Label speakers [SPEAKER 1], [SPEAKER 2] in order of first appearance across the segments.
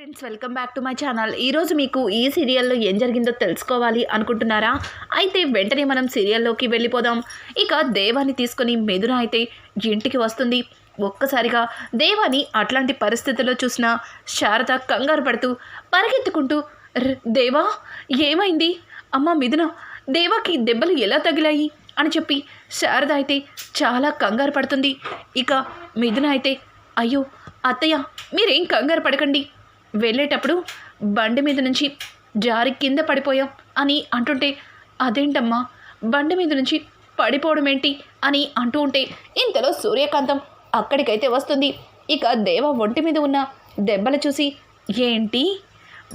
[SPEAKER 1] Friends welcome back to my channel. ఈరోజు మీకు ఈ సీరియల్లో ఏం జరిగిందో తెలుసుకోవాలి అనుకుంటున్నారా? అయితే వెంటనే మనం సీరియల్లోకి వెళ్ళిపోదాం. ఇక దేవాన్ని తీసుకొని మెదున అయితే ఇంటికి వస్తుంది. ఒక్కసారిగా దేవాని అట్లాంటి పరిస్థితుల్లో చూసిన శారద కంగారు పడుతూ పరిగెత్తుకుంటూ దేవా ఏమైంది? అమ్మ మిథున దేవాకి దెబ్బలు ఎలా తగిలాయి? అని చెప్పి శారద అయితే చాలా కంగారు పడుతుంది. ఇక మిథున అయితే అయ్యో అత్తయ్య మీరేం కంగారు పడకండి. వెళ్ళేటప్పుడు బండి మీద నుంచి జారి కింద పడిపోయాం అని అంటుంటే అదేంటమ్మా? బండి మీద నుంచి పడిపోవడం ఏంటి? అని అంటూ ఉంటే ఇంతలో సూర్యకాంతం అక్కడికైతే వస్తుంది. ఇక దేవ ఒంటి మీద ఉన్న దెబ్బలు చూసి ఏంటి?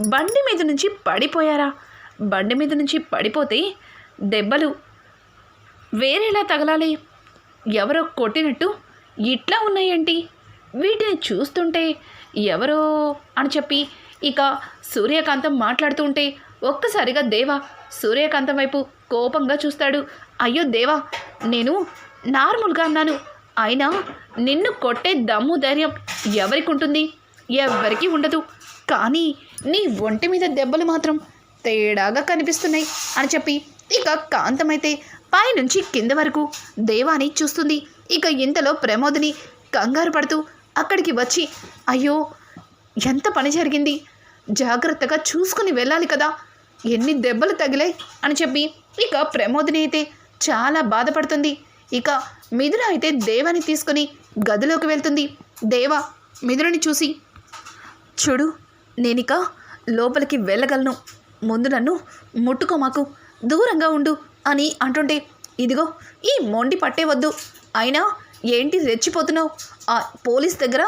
[SPEAKER 1] బండి మీద నుంచి పడిపోయారా? బండి మీద నుంచి పడిపోతే దెబ్బలు వేరేలా తగలాలి. ఎవరో కొట్టినట్టు ఇట్లా ఉన్నాయేంటి? వీటిని చూస్తుంటే ఎవరో అని చెప్పి ఇక సూర్యకాంతం మాట్లాడుతూ ఉంటే ఒక్కసారిగా దేవా సూర్యకాంతం వైపు కోపంగా చూస్తాడు. అయ్యో దేవా నేను నార్మల్గా అన్నాను. అయినా నిన్ను కొట్టే దమ్ము ధైర్యం ఎవరికి ఉంటుంది? ఎవరికీ ఉండదు. కానీ నీ ఒంటి మీద దెబ్బలు మాత్రం తేడాగా కనిపిస్తున్నాయి అని చెప్పి ఇక కాంతమైతే పైనుంచి కింద వరకు దేవాని చూస్తుంది. ఇక ఇంతలో ప్రమోదిని కంగారు పడుతూ అక్కడికి వచ్చి అయ్యో ఎంత పని జరిగింది? జాగ్రత్తగా చూసుకుని వెళ్ళాలి కదా. ఎన్ని దెబ్బలు తగిలాయి అని చెప్పి ఇక ప్రమోదిని అయితే చాలా బాధపడుతుంది. ఇక మిథున అయితే దేవాని తీసుకుని గదిలోకి వెళ్తుంది. దేవ మిథునని చూసి చూడు నేనిక లోపలికి వెళ్ళగలను. ముందు నన్ను ముట్టుకో మాకు. దూరంగా ఉండు అని అంటుంటే ఇదిగో ఈ మొండి పట్టేవద్దు అయినా ఏంటి రెచ్చిపోతున్నావు? ఆ పోలీస్ దగ్గర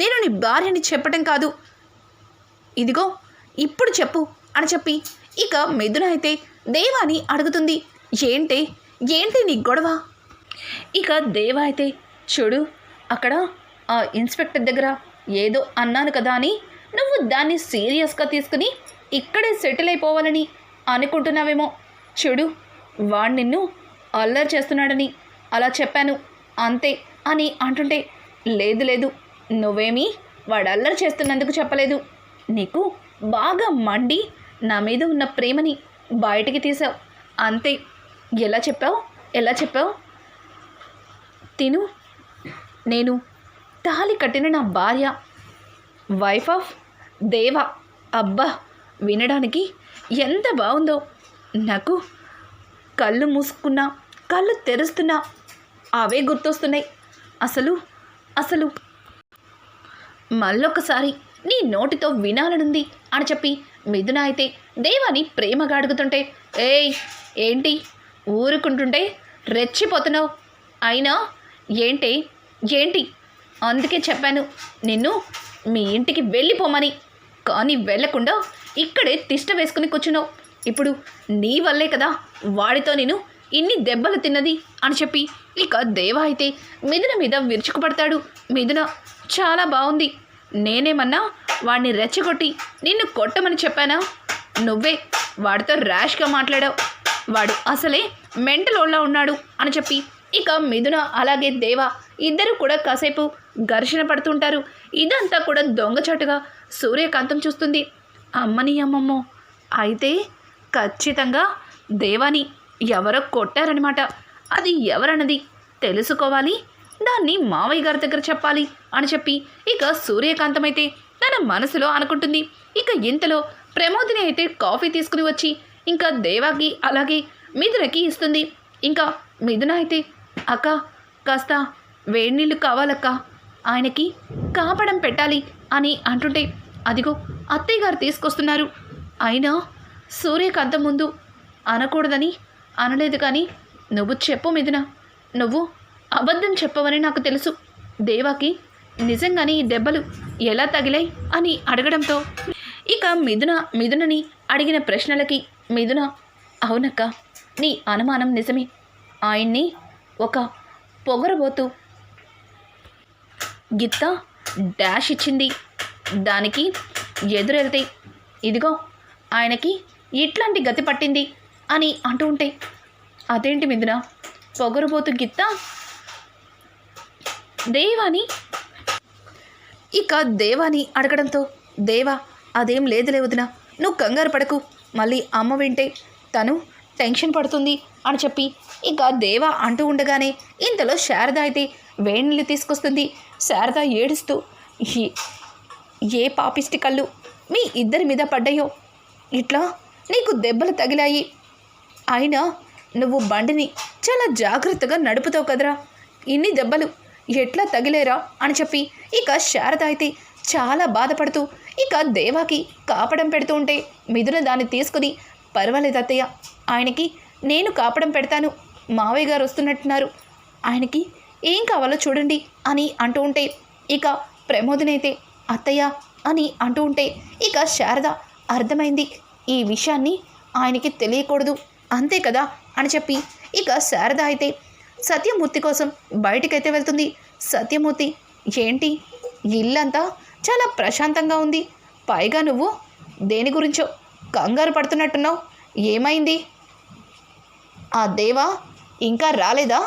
[SPEAKER 1] నేను నీ భార్యని చెప్పటం కాదు. ఇదిగో ఇప్పుడు చెప్పు అని చెప్పి ఇక మెదున అయితే దేవాని అడుగుతుంది. ఏంటి? ఏంటి నీ గొడవ? ఇక దేవ అయితే చూడు అక్కడ ఆ ఇన్స్పెక్టర్ దగ్గర ఏదో అన్నాను కదా అని నువ్వు దాన్ని సీరియస్గా తీసుకుని ఇక్కడే సెటిల్ అయిపోవాలని అనుకుంటున్నావేమో. చూడు వాడు నిన్ను అల్లరి చేస్తున్నాడని అలా చెప్పాను. అంతే అని అంటుంటే లేదు లేదు నువ్వేమీ వాడు అల్లరి చేస్తున్నందుకు చెప్పలేదు. నీకు బాగా మండి నా మీద ఉన్న ప్రేమని బయటికి తీసావు అంతే. ఎలా చెప్పావు? ఎలా చెప్పావు? తిను. నేను తాళి కట్టిన నా భార్య వైఫ్ ఆఫ్ దేవ. అబ్బా వినడానికి ఎంత బాగుందో. నాకు కళ్ళు మూసుకున్నా కళ్ళు తెరుస్తున్నా అవే గుర్తొస్తున్నాయి. అసలు అసలు. మళ్ళొకసారి నీ నోటితో వినాలనుంది అని చెప్పి మిథున అయితే దేవాని ప్రేమగా అడుగుతుంటే ఏయ్ ఏంటి? ఊరుకుంటుంటే రెచ్చిపోతున్నావు. అయినా ఏంటి ఏంటి? అందుకే చెప్పాను నిన్ను మీ ఇంటికి వెళ్ళిపోమని. కానీ వెళ్ళకుండా ఇక్కడే తిష్ట వేసుకుని కూర్చున్నావు. ఇప్పుడు నీ వల్లే కదా వాడితో నేను ఇన్ని దెబ్బలు తిన్నది అని చెప్పి ఇక దేవ అయితే మిథున మీద విరుచుకుపడతాడు. మిథున చాలా బాగుంది నేనేమన్నా వాడిని రెచ్చగొట్టి నిన్ను కొట్టమని చెప్పానా? నువ్వే వాడితో ర్యాష్గా మాట్లాడావు. వాడు అసలే మెంటలోళ్ళ ఉన్నాడు అని చెప్పి ఇక మిథున అలాగే దేవ ఇద్దరు కూడా కాసేపు ఘర్షణ పడుతుంటారు. ఇదంతా కూడా దొంగచాటుగా సూర్యకాంతం చూస్తుంది. అమ్మని అమ్మమ్మో! అయితే ఖచ్చితంగా దేవాని ఎవరో కొట్టారనమాట అది ఎవరన్నది తెలుసుకోవాలి? దాన్ని మావయ్య గారి దగ్గర చెప్పాలి అని చెప్పి ఇక సూర్యకాంతమైతే తన మనసులో అనుకుంటుంది. ఇక ఇంతలో ప్రమోదిని అయితే కాఫీ తీసుకుని వచ్చి ఇంకా దేవాకి అలాగే మిథునకి ఇస్తుంది. ఇంకా మిథున అయితే అక్క కాస్త వేడి నీళ్ళు కావాలక్క. ఆయనకి కాపడం పెట్టాలి అని అంటుంటే అదిగో అత్తయ్య గారు తీసుకొస్తున్నారు. అయినా సూర్యకాంతం ముందు అనకూడదని అనలేదు కానీ నువ్వు చెప్పు మిథున. నువ్వు అబద్ధం చెప్పవని నాకు తెలుసు. దేవాకి నిజంగానే ఈ దెబ్బలు ఎలా తగిలాయి అని అడగడంతో ఇక మిథున మిథునని అడిగిన ప్రశ్నలకి మిథున అవునక్క నీ అనుమానం నిజమే. ఆయన్ని ఒక పొగరబోతూ గిత్త డాష్ ఇచ్చింది. దానికి ఎదురెళ్తే ఇదిగో ఆయనకి ఇట్లాంటి గతి పట్టింది. అని అంటూ ఉంటే అదేంటి మిథున? పొగరుబోతు గిత్త? దేవాని? ఇక దేవాని అడగడంతో దేవా అదేం లేదులే వదిన నువ్వు కంగారు పడకు. మళ్ళీ అమ్మ వింటే తను టెన్షన్ పడుతుంది అని చెప్పి ఇక దేవా అంటూ ఉండగానే ఇంతలో శారద అయితే వేణిళ్ళు తీసుకొస్తుంది. శారద ఏడుస్తూ ఏ పాపిష్టి కళ్ళు మీ ఇద్దరి మీద పడ్డాయో? ఇట్లా నీకు దెబ్బలు తగిలాయి. అయినా నువ్వు బండిని చాలా జాగ్రత్తగా నడుపుతావు కదరా. ఇన్ని దెబ్బలు ఎట్లా తగిలేరా అని చెప్పి ఇక శారద అయితే చాలా బాధపడుతూ ఇక దేవాకి కాపడం పెడుతూ ఉంటే మిథున దాన్ని తీసుకుని పర్వాలేదు అత్తయ్య ఆయనకి నేను కాపడం పెడతాను మావయ్య గారు వస్తున్నట్టున్నారు. ఆయనకి ఏం కావాలో చూడండి అని అంటూ ఉంటే ఇక ప్రమోదనైతే అత్తయ్య అని అంటూ ఉంటే ఇక శారద అర్థమైంది ఈ విషయాన్ని ఆయనకి తెలియకూడదు. అంతే కదా అని చెప్పి ఇక శారద అయితే సత్యమూర్తి కోసం బయటికైతే వెళ్తుంది. సత్యమూర్తి ఏంటి? ఇల్లంతా చాలా ప్రశాంతంగా ఉంది. పైగా నువ్వు దేని గురించో కంగారు పడుతున్నట్టున్నావు. ఏమైంది? ఆ దేవా ఇంకా రాలేదా?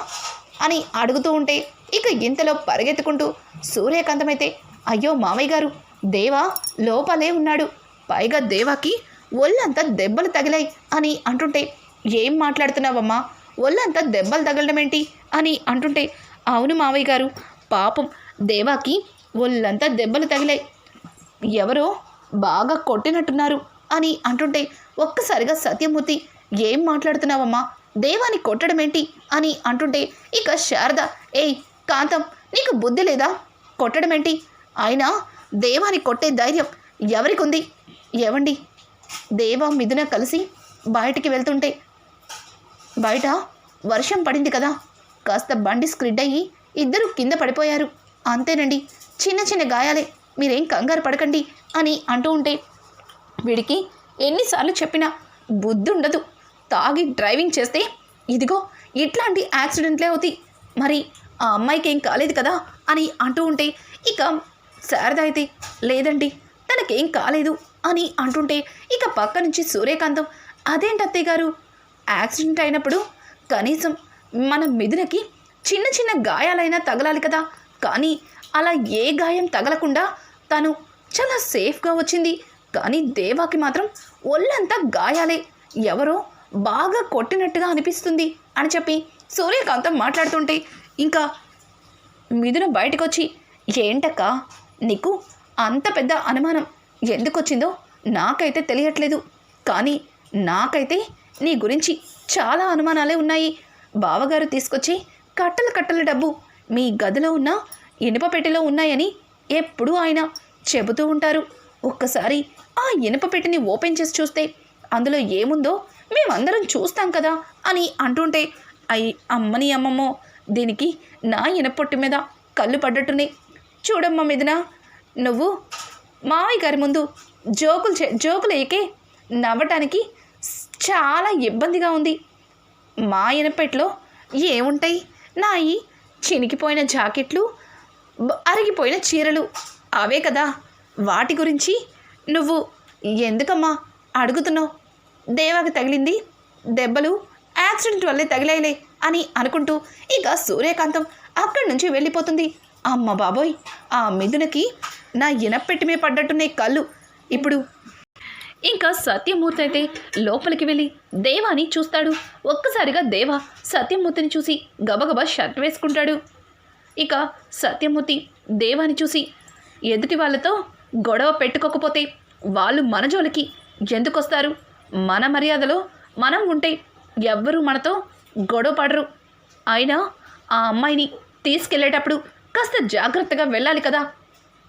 [SPEAKER 1] అని అడుగుతూ ఉంటే ఇక ఇంతలో పరిగెత్తుకుంటూ సూర్యకాంతమైతే అయ్యో మామయ్య గారు దేవా లోపలే ఉన్నాడు. పైగా దేవాకి ఒళ్ళంతా దెబ్బలు తగిలాయి అని అంటుంటే ఏం మాట్లాడుతున్నావమ్మా? ఒళ్ళంతా దెబ్బలు తగలడం ఏంటి అని అంటుంటే అవును మావయ్య గారు పాపం దేవాకి ఒళ్ళంతా దెబ్బలు తగిలాయి. ఎవరో బాగా కొట్టినట్టున్నారు అని అంటుంటే ఒక్కసారిగా సత్యమూర్తి ఏం మాట్లాడుతున్నావమ్మా? దేవాని కొట్టడం ఏంటి అని అంటుంటే ఇక శారద ఏయ్ కాంతం నీకు బుద్ధి లేదా? కొట్టడం ఏంటి అయినా దేవాని కొట్టే ధైర్యం ఎవరికి ఉంది ఎవండి దేవా మిథున కలిసి బయటికి వెళ్తుంటే బయట వర్షం పడింది కదా. కాస్త బండి స్క్రిడ్ అయ్యి ఇద్దరు కింద పడిపోయారు. అంతేనండి చిన్న చిన్న గాయాలే మీరేం కంగారు పడకండి అని అంటూ ఉంటే వీడికి ఎన్నిసార్లు చెప్పినా బుద్ధి ఉండదు తాగి డ్రైవింగ్ చేస్తే ఇదిగో ఇట్లాంటి యాక్సిడెంట్లే అవుతాయి. మరి ఆ అమ్మాయికి ఏం కాలేదు కదా అని అంటూ ఉంటే ఇక శారద అయితే లేదండి తనకేం కాలేదు అని అంటుంటే ఇక పక్క నుంచి సూర్యకాంతం అదేంటి అత్తయ్య గారు యాక్సిడెంట్ అయినప్పుడు కనీసం మన మిథునకి చిన్న చిన్న గాయాలైనా తగలాలి కదా. కానీ అలా ఏ గాయం తగలకుండా తను చాలా సేఫ్గా వచ్చింది. కానీ దేవాకి మాత్రం ఒళ్ళంతా గాయాలే. ఎవరో బాగా కొట్టినట్టుగా అనిపిస్తుంది అని చెప్పి సూర్యకాంతం మాట్లాడుతుంటే ఇంకా మిథున బయటకొచ్చి ఏంటక్క నీకు అంత పెద్ద అనుమానం ఎందుకు వచ్చిందో నాకైతే తెలియట్లేదు. కానీ నాకైతే నీ గురించి చాలా అనుమానాలే ఉన్నాయి. బావగారు తీసుకొచ్చి కట్టలు కట్టల డబ్బు మీ గదిలో ఉన్న ఇనుప పెట్టెలో ఉన్నాయని ఎప్పుడూ ఆయన చెబుతూ ఉంటారు. ఒక్కసారి ఆ ఇనుప పెట్టెని ఓపెన్ చేసి చూస్తే అందులో ఏముందో మేమందరం చూస్తాం కదా అని అంటుంటే అయ్యి అమ్మని అమ్మమ్మో దీనికి నా ఇనపొట్టు మీద కళ్ళు పడ్డట్టున్నాయి. చూడమ్మా మీదన నువ్వు మావయ్య గారి ముందు జోకులు చే జోకులు వేయకే నవ్వటానికి చాలా ఇబ్బందిగా ఉంది. మా ఇనపెట్లో ఏముంటాయి? నా ఈ చినికిపోయిన జాకెట్లు అరిగిపోయిన చీరలు. అవే కదా. వాటి గురించి నువ్వు ఎందుకమ్మా అడుగుతున్నావు? దేవాకి తగిలింది? దెబ్బలు యాక్సిడెంట్ వల్లే తగిలాయిలే అని అనుకుంటూ ఇక సూర్యకాంతం అక్కడి నుంచి వెళ్ళిపోతుంది. అమ్మ బాబోయ్ ఆ మిథునకి నా ఇనపెట్టిమే పడ్డట్టున్నాయి కళ్ళు. ఇప్పుడు ఇంకా సత్యమూర్తి అయితే లోపలికి వెళ్ళి దేవాని చూస్తాడు. ఒక్కసారిగా దేవ సత్యమూర్తిని చూసి గబగబా షర్ట్ వేసుకుంటాడు. ఇక సత్యమూర్తి దేవాని చూసి ఎదుటి వాళ్ళతో గొడవ పెట్టుకోకపోతే వాళ్ళు మన జోలికి ఎందుకొస్తారు? మన మర్యాదలో మనం ఉంటే ఎవ్వరూ మనతో గొడవ పడరు. అయినా ఆ అమ్మాయిని తీసుకెళ్ళేటప్పుడు కాస్త జాగ్రత్తగా వెళ్ళాలి కదా.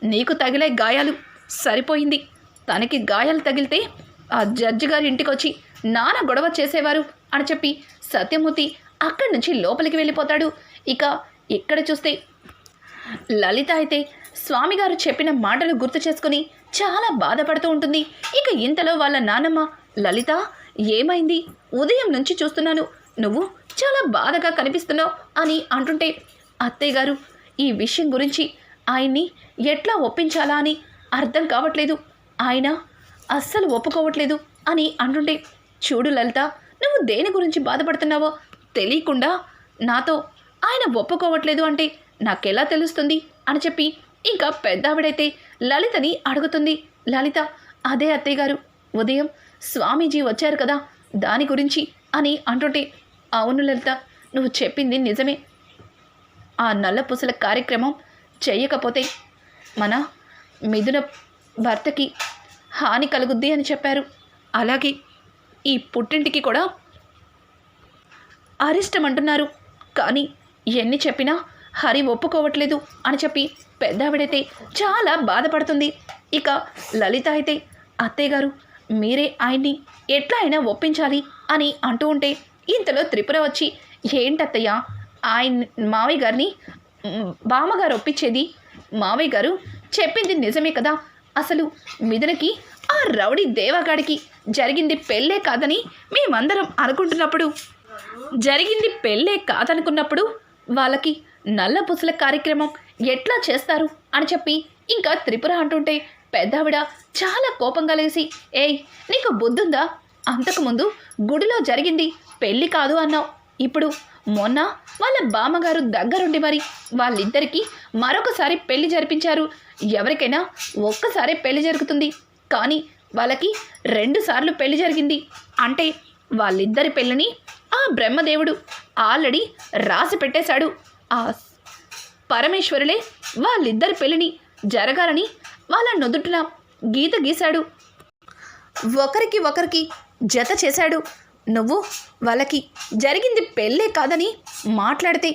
[SPEAKER 1] నీకు తగిలే గాయాలు సరిపోయింది. తనకి గాయాలు తగిలితే ఆ జడ్జి గారి ఇంటికి వచ్చి నాన్న గొడవ చేసేవారు అని చెప్పి సత్యమూర్తి అక్కడి నుంచి లోపలికి వెళ్ళిపోతాడు. ఇక ఇక్కడ చూస్తే లలిత అయితే స్వామిగారు చెప్పిన మాటలు గుర్తు చేసుకుని చాలా బాధపడుతూ ఉంటుంది. ఇక ఇంతలో వాళ్ళ నానమ్మ లలిత ఏమైంది? ఉదయం నుంచి చూస్తున్నాను. నువ్వు చాలా బాధగా కనిపిస్తున్నావు అని అంటుంటే అత్తయ్య గారు ఈ విషయం గురించి ఆయన్ని ఎట్లా ఒప్పించాలా అని అర్థం కావట్లేదు. ఆయన అస్సలు ఒప్పుకోవట్లేదు అని అంటుంటే చూడు లలిత నువ్వు దేని గురించి బాధపడుతున్నావో తెలియకుండా నాతో ఆయన ఒప్పుకోవట్లేదు అంటే నాకెలా తెలుస్తుంది అని చెప్పి ఇంకా పెద్దావిడైతే లలితని అడుగుతుంది. లలిత అదే అత్తయ్య గారు ఉదయం స్వామీజీ వచ్చారు కదా దాని గురించి అని అంటుంటే అవును లలిత నువ్వు చెప్పింది నిజమే. ఆ నల్ల పూసల కార్యక్రమం చేయకపోతే మన మిథున భర్తకి హాని కలుగుద్ది అని చెప్పారు. అలాగే ఈ పుట్టింటికి కూడా అరిష్టం అంటున్నారు కానీ ఎన్ని చెప్పినా హరి ఒప్పుకోవట్లేదు అని చెప్పి పెద్దావిడైతే చాలా బాధపడుతుంది. ఇక లలిత అయితే అత్తయ్యగారు మీరే ఆయన్ని ఎట్లా అయినా ఒప్పించాలి అని అంటూ ఉంటే ఇంతలో త్రిపుర వచ్చి ఏంటత్తయ్య ఆయన మావయ్య గారిని బామ్మగారు ఒప్పించేది? మావయ్య గారు చెప్పింది నిజమే కదా అసలు మిథునకి ఆ రౌడీ దేవగాడికి జరిగింది పెళ్ళే కాదని మేమందరం అనుకుంటున్నప్పుడు. జరిగింది పెళ్ళే కాదనుకున్నప్పుడు వాళ్ళకి నల్ల పుసల కార్యక్రమం ఎట్లా చేస్తారు అని చెప్పి ఇంకా త్రిపుర అంటుంటే పెద్దావిడ చాలా కోపంగా లేసి ఏయ్ నీకు బుద్ధుందా? అంతకుముందు గుడిలో జరిగింది పెళ్ళి కాదు అన్నావు. ఇప్పుడు మొన్న వాళ్ళ బామ్మగారు దగ్గరుండి మరి వాళ్ళిద్దరికీ మరొకసారి పెళ్ళి జరిపించారు. ఎవరికైనా ఒక్కసారే పెళ్ళి జరుగుతుంది. కానీ వాళ్ళకి రెండుసార్లు పెళ్ళి జరిగింది. అంటే వాళ్ళిద్దరి పెళ్ళిని ఆ బ్రహ్మదేవుడు ఆల్రెడీ రాసి పెట్టేశాడు. ఆ పరమేశ్వరులే వాళ్ళిద్దరి పెళ్ళిని జరగాలని వాళ్ళ నుదుటిన గీత గీశాడు. ఒకరికి ఒకరికి జత చేశాడు. నువ్వు వాళ్ళకి జరిగింది పెళ్ళే కాదని మాట్లాడితే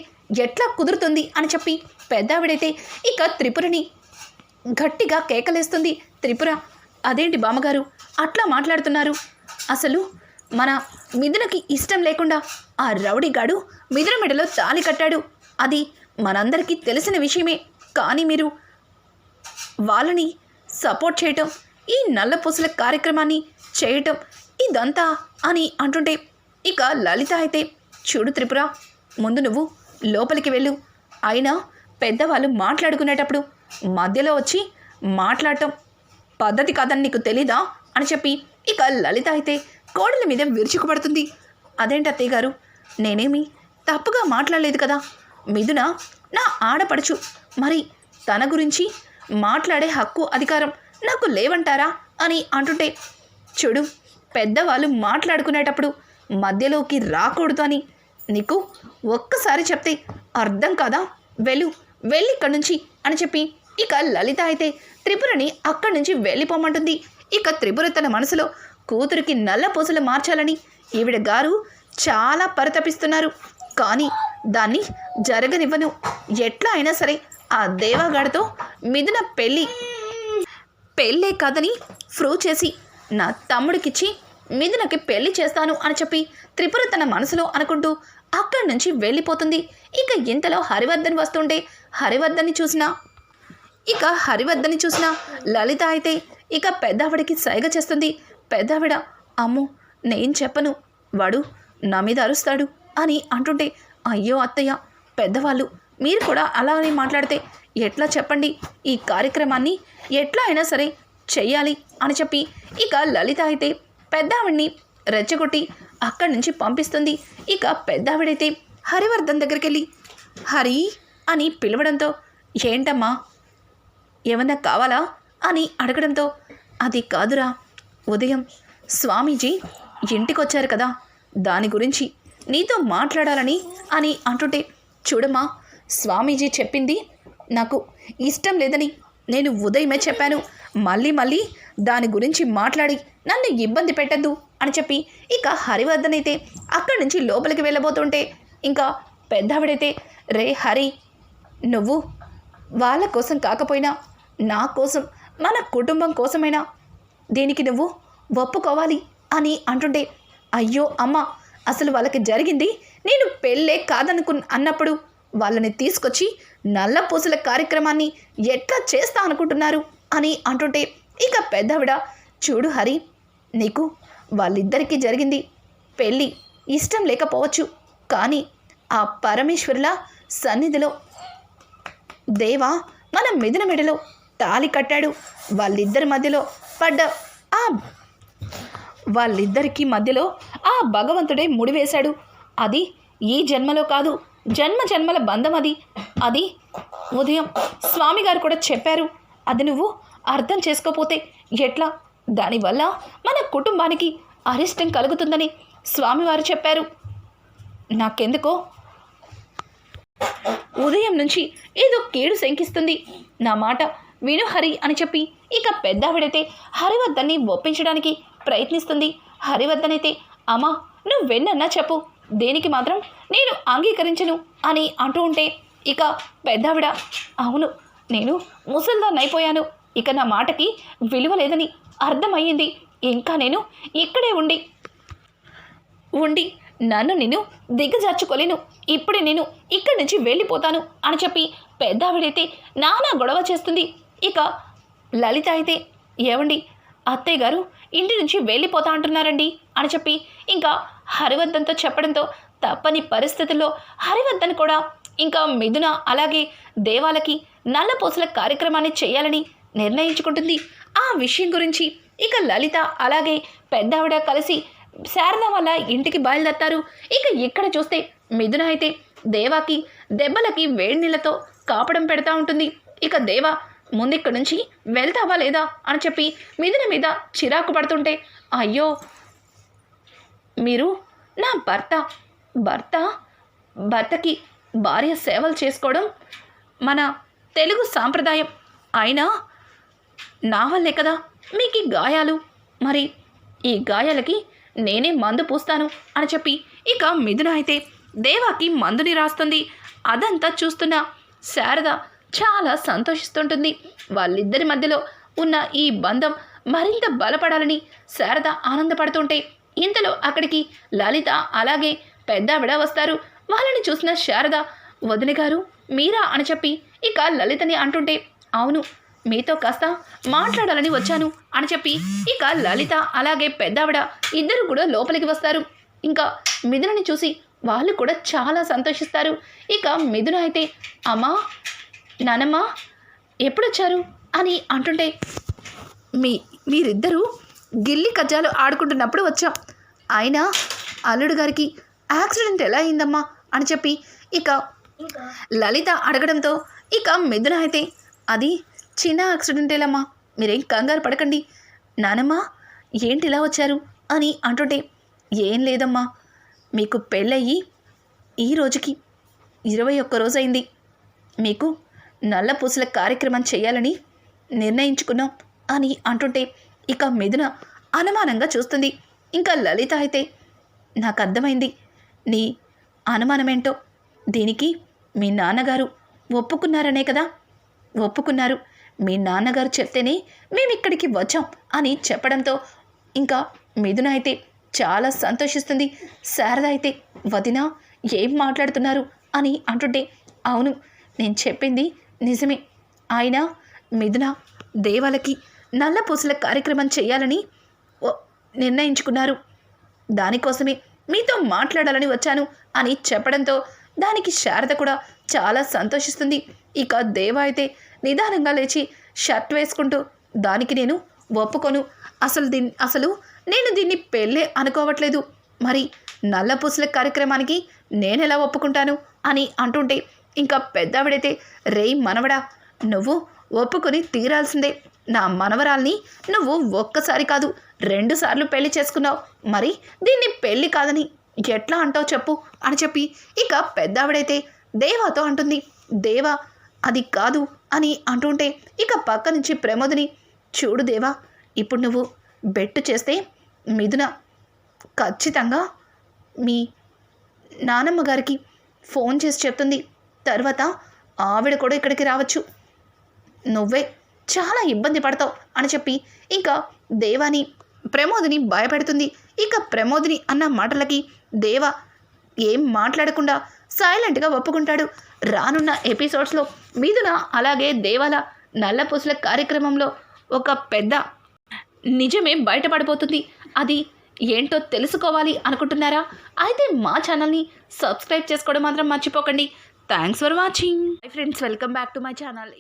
[SPEAKER 1] ఎట్లా కుదురుతుంది అని చెప్పి పెద్దావిడైతే ఇక త్రిపురని గట్టిగా కేకలేస్తుంది. త్రిపుర అదేంటి బామ్మగారు? అట్లా మాట్లాడుతున్నారు. అసలు మన మిథునకి ఇష్టం లేకుండా ఆ రౌడీగాడు మిథున మెడలో తాలి కట్టాడు. అది మనందరికీ తెలిసిన విషయమే. కానీ మీరు వాళ్ళని సపోర్ట్ చేయటం ఈ నల్లపూసల కార్యక్రమాన్ని చేయటం ఇదంతా అని అంటుంటే ఇక లలిత అయితే చూడు త్రిపుర ముందు నువ్వు లోపలికి వెళ్ళు. అయినా పెద్దవాళ్ళు మాట్లాడుకునేటప్పుడు మధ్యలో వచ్చి మాట్లాడటం పద్ధతి కాదని నీకు తెలీదా? అని చెప్పి ఇక లలిత అయితే కోడల మీద విరుచుకుపడుతుంది. అదేంటి అత్తయ్య గారు? నేనేమి తప్పుగా మాట్లాడలేదు కదా? మిథున నా ఆడపడుచు. మరి తన గురించి మాట్లాడే హక్కు అధికారం నాకు లేవంటారా? అని అంటుంటే చూడు పెద్దవాళ్ళు మాట్లాడుకునేటప్పుడు మధ్యలోకి రాకూడదు అని నీకు ఒక్కసారి చెప్తే అర్థం కాదా? వెళ్ళు వెళ్ళి ఇక్కడి నుంచి అని చెప్పి ఇక లలిత అయితే త్రిపురని అక్కడి నుంచి వెళ్ళిపోమంటుంది. ఇక త్రిపుర తన మనసులో కూతురికి నల్ల పూసలు మార్చాలని ఈవిడ గారు చాలా పరితపిస్తున్నారు. కానీ దాన్ని జరగనివ్వను. ఎట్లా అయినా సరే ఆ దేవాగాడితో మిథున పెళ్ళి పెళ్ళే కాదని ప్రూవ్ చేసి నా తమ్ముడికిచ్చి మిథునకి పెళ్ళి చేస్తాను అని చెప్పి త్రిపుర తన మనసులో అనుకుంటూ అక్కడి నుంచి వెళ్ళిపోతుంది. ఇక ఇంతలో హరివర్ధన్ వస్తుంటే హరివర్ధన్ని చూసిన ఇక హరివర్ధన్ని చూసిన లలిత అయితే ఇక పెద్దావిడికి సైగ చేస్తుంది. పెద్దావిడ అమ్మో నేను చెప్పను. వాడు నా మీద అరుస్తాడు అని అంటుంటే అయ్యో అత్తయ్య పెద్దవాళ్ళు మీరు కూడా అలానే మాట్లాడితే ఎట్లా చెప్పండి? ఈ కార్యక్రమాన్ని ఎట్లా అయినా సరే చెయ్యాలి అని చెప్పి ఇక లలిత అయితే పెద్దావిడిని రెచ్చగొట్టి అక్కడి నుంచి పంపిస్తుంది. ఇక పెద్దావిడైతే హరివర్ధన్ దగ్గరికి వెళ్ళి హరి అని పిలవడంతో ఏంటమ్మా ఏమన్నా కావాలా? అని అడగడంతో అది కాదురా ఉదయం స్వామీజీ ఇంటికొచ్చారు కదా దాని గురించి నీతో మాట్లాడాలని అని అంటుంటే చూడమ్మా స్వామీజీ చెప్పింది నాకు ఇష్టం లేదని నేను ఉదయమే చెప్పాను. మళ్ళీ మళ్ళీ దాని గురించి మాట్లాడి నన్ను ఇబ్బంది పెట్టద్దు అని చెప్పి ఇక హరివర్ధన్ అయితే అక్కడి నుంచి లోపలికి వెళ్ళబోతుంటే ఇంకా పెద్దవిడైతే రే హరి నువ్వు వాళ్ళ కోసం కాకపోయినా నా కోసం మన కుటుంబం కోసమైనా దీనికి నువ్వు ఒప్పుకోవాలి అని అంటుంటే అయ్యో అమ్మ అసలు వాళ్ళకి జరిగింది నేను పెళ్ళే కాదనుకు అన్నప్పుడు వాళ్ళని తీసుకొచ్చి నల్ల పూసల కార్యక్రమాన్ని ఎట్లా చేస్తా అనుకుంటున్నారు? అని అంటుంటే ఇక పెద్దవిడ చూడు హరి నీకు వాళ్ళిద్దరికీ జరిగింది పెళ్ళి ఇష్టం లేకపోవచ్చు కానీ ఆ పరమేశ్వరుల సన్నిధిలో దేవా మన మిథున మెడలో తాలి కట్టాడు. వాళ్ళిద్దరి మధ్యలో పడ్డ ఆ వాళ్ళిద్దరికీ మధ్యలో ఆ భగవంతుడే ముడివేశాడు. అది ఈ జన్మలో కాదు జన్మ జన్మల బంధం అది. అది ఉదయం స్వామి గారు కూడా చెప్పారు. అది నువ్వు అర్థం చేసుకోపోతే ఎట్లా? దానివల్ల మన కుటుంబానికి అరిష్టం కలుగుతుందని స్వామివారు చెప్పారు. నాకెందుకో? ఉదయం నుంచి ఏదో కీడు శంకిస్తుంది. నా మాట విను హరి అని చెప్పి ఇక పెద్దావిడైతే హరివర్ధన్ని ఒప్పించడానికి ప్రయత్నిస్తుంది. హరివర్ధనైతే అమ్మా నువ్వు వెన్నన్నా చెప్పు. దేనికి మాత్రం నేను అంగీకరించను అని అంటూ ఉంటే ఇక పెద్దావిడ అవును నేను ముసల్దాన్ని అయిపోయాను ఇక నా మాటకి విలువ లేదని అర్థమయ్యింది. ఇంకా నేను ఇక్కడే ఉండి ఉండి నన్ను నేను దిగజార్చుకోలేను. ఇప్పుడే నేను ఇక్కడి నుంచి వెళ్ళిపోతాను అని చెప్పి పెద్దావిడైతే నానా గొడవ చేస్తుంది. ఇక లలిత అయితే ఏవండి అత్తయ్య గారు ఇంటి నుంచి వెళ్ళిపోతా అంటున్నారండి అని చెప్పి ఇంకా హరివర్ధన్తో చెప్పడంతో తప్పని పరిస్థితుల్లో హరివర్ధన్ కూడా ఇంకా మిథున అలాగే దేవాలకి నల్లపూసల కార్యక్రమాన్ని చేయాలని నిర్ణయించుకుంటుంది. ఆ విషయం గురించి ఇక లలిత అలాగే పెద్దావిడ కలిసి శారద వల్ల ఇంటికి బయలుదేరతారు. ఇక ఇక్కడ చూస్తే మిథున అయితే దేవాకి దెబ్బలకి వేడి నీళ్ళతో కాపడం పెడతా ఉంటుంది. ఇక దేవ ముందు ఇక్కడి నుంచి వెళ్తావా లేదా అని చెప్పి మిథున మీద చిరాకు పడుతుంటే అయ్యో మీరు నా భర్త భర్త భర్తకి భార్య సేవలు చేసుకోవడం మన తెలుగు సాంప్రదాయం. అయినా నా వల్లే కదా మీకు ఈ గాయాలు? మరి ఈ గాయాలకి నేనే మందు పూస్తాను అని చెప్పి ఇక మిథున అయితే దేవాకి మందుని రాస్తుంది. అదంతా చూస్తున్న శారద చాలా సంతోషిస్తుంటుంది. వాళ్ళిద్దరి మధ్యలో ఉన్న ఈ బంధం మరింత బలపడాలని శారద ఆనందపడుతుంటే ఇంతలో అక్కడికి లలిత అలాగే పెద్దావిడ వస్తారు. వాళ్ళని చూసిన శారద వదిన గారు మీరా? అని చెప్పి ఇక లలితని అంటుంటే అవును మీతో కాస్త మాట్లాడాలని వచ్చాను అని చెప్పి ఇక లలిత అలాగే పెద్దావిడ ఇద్దరు కూడా లోపలికి వస్తారు. ఇంకా మిథునని చూసి వాళ్ళు కూడా చాలా సంతోషిస్తారు. ఇక మిథున అయితే అమ్మా నానమ్మ ఎప్పుడొచ్చారు? అని అంటుంటే మీ మీరిద్దరూ గిల్లి కజ్జాలు ఆడుకుంటున్నప్పుడు వచ్చాం. ఆయన అల్లుడు గారికి యాక్సిడెంట్ ఎలా అయిందమ్మా? అని చెప్పి ఇక లలిత అడగడంతో ఇక మిథున అయితే అది చిన్న యాక్సిడెంటేలమ్మా మీరేం కంగారు పడకండి. నానమ్మ ఏంటి ఇలా వచ్చారు? అని అంటుంటే ఏం లేదమ్మా. మీకు పెళ్ళయ్యి ఈ రోజుకి ఇరవై ఒక్క రోజు అయింది. మీకు నల్ల పూసల కార్యక్రమం చేయాలని నిర్ణయించుకున్నాం అని అంటుంటే ఇక మిథున అనుమానంగా చూస్తుంది. ఇంకా లలిత అయితే నాకు అర్థమైంది. నీ అనుమానమేంటో? దీనికి మీ నాన్నగారు ఒప్పుకున్నారనే కదా? ఒప్పుకున్నారు. మీ నాన్నగారు చెప్తేనే మేము ఇక్కడికి వచ్చాం అని చెప్పడంతో ఇంకా మిథున అయితే చాలా సంతోషిస్తుంది. శారద అయితే వదిన ఏం మాట్లాడుతున్నారు అని అంటుంటే అవును నేను చెప్పింది నిజమే. ఆయన మిథున దేవాలకి నల్లపూసల కార్యక్రమం చేయాలని నిర్ణయించుకున్నారు. దానికోసమే మీతో మాట్లాడాలని వచ్చాను అని చెప్పడంతో దానికి శారద కూడా చాలా సంతోషిస్తుంది. ఇక దేవ అయితే నిదానంగా లేచి షర్ట్ వేసుకుంటూ దానికి నేను ఒప్పుకోను. అసలు దీన్ని అసలు నేను దీన్ని పెళ్ళే అనుకోవట్లేదు. మరి నల్ల పూసల కార్యక్రమానికి నేనెలా ఒప్పుకుంటాను? అని అంటుంటే ఇంకా పెద్దవిడైతే రేయ్ మనవడా నువ్వు ఒప్పుకొని తీరాల్సిందే. నా మనవరాల్ని నువ్వు ఒక్కసారి కాదు రెండుసార్లు పెళ్ళి చేసుకున్నావు. మరి దీన్ని పెళ్ళి కాదని ఎట్లా అంటావు చెప్పు అని చెప్పి ఇక పెద్దావిడైతే దేవాతో అంటుంది దేవా అది కాదు అని అంటుంటే ఇక పక్క నుంచి ప్రమోదిని చూడు దేవా ఇప్పుడు నువ్వు బెట్టు చేస్తే మిథున ఖచ్చితంగా మీ నానమ్మ గారికి ఫోన్ చేసి చెప్తుంది. తర్వాత ఆవిడ కూడా ఇక్కడికి రావచ్చు. నువ్వే చాలా ఇబ్బంది పడతావు అని చెప్పి ఇంకా దేవాని ప్రమోదిని భయపెడుతుంది. ఇక ప్రమోదిని అన్న మాటలకి దేవ ఏం మాట్లాడకుండా సైలెంట్గా ఒప్పుకుంటాడు. రానున్న ఎపిసోడ్స్లో మిథున అలాగే దేవాల నల్లపూసల కార్యక్రమంలో ఒక పెద్ద నిజమే బయటపడిపోతుంది. అది ఏంటో తెలుసుకోవాలి అనుకుంటున్నారా? అయితే మా ఛానల్ని సబ్స్క్రైబ్ చేసుకోవడం మాత్రం మర్చిపోకండి. Thanks for watching. Friends welcome back to my channel.